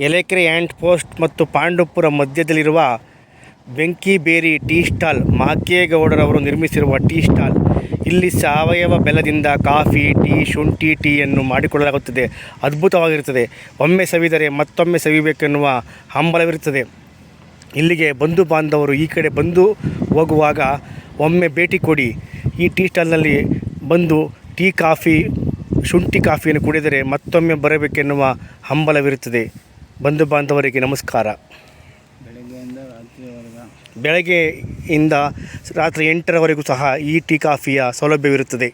ಎಲೆಕೆರೆ and post ಮತ್ತು ಪಾಂಡುಪುರ ಮಧ್ಯದಲ್ಲಿರುವ ಬೆಂಕಿಬೇರಿ tea stall ಮಾಕೇಗೌಡರವರು ನಿರ್ಮಿಸಿರುವ ಟೀ ಸ್ಟಾಲ್. ಇಲ್ಲಿ ಸಾವಯವ ಬೆಲ್ಲದಿಂದ ಕಾಫಿ, ಟೀ, ಶುಂಠಿ ಟೀಯನ್ನು ಮಾಡಿಕೊಳ್ಳಲಾಗುತ್ತದೆ. ಅದ್ಭುತವಾಗಿರುತ್ತದೆ. ಒಮ್ಮೆ ಸವಿದರೆ ಮತ್ತೊಮ್ಮೆ ಸವಿಬೇಕೆನ್ನುವ ಹಂಬಲವಿರುತ್ತದೆ. ಇಲ್ಲಿಗೆ ಬಂಧು ಬಾಂಧವರು ಈ ಕಡೆ ಬಂದು ಹೋಗುವಾಗ ಒಮ್ಮೆ ಭೇಟಿ ಕೊಡಿ. ಈ ಟೀ ಸ್ಟಾಲ್ನಲ್ಲಿ ಬಂದು ಟೀ, ಕಾಫಿ, ಶುಂಠಿ ಕಾಫಿಯನ್ನು ಕುಡಿದರೆ ಮತ್ತೊಮ್ಮೆ ಬರಬೇಕೆನ್ನುವ ಹಂಬಲವಿರುತ್ತದೆ. ಬಂಧು ಬಾಂಧವರಿಗೆ ನಮಸ್ಕಾರ. ಬೆಳಗ್ಗೆಯಿಂದ ಬೆಳಗ್ಗೆಯಿಂದ ರಾತ್ರಿ ಎಂಟರವರೆಗೂ ಸಹ ಈ ಟೀ ಕಾಫಿಯ ಸೌಲಭ್ಯವಿರುತ್ತದೆ.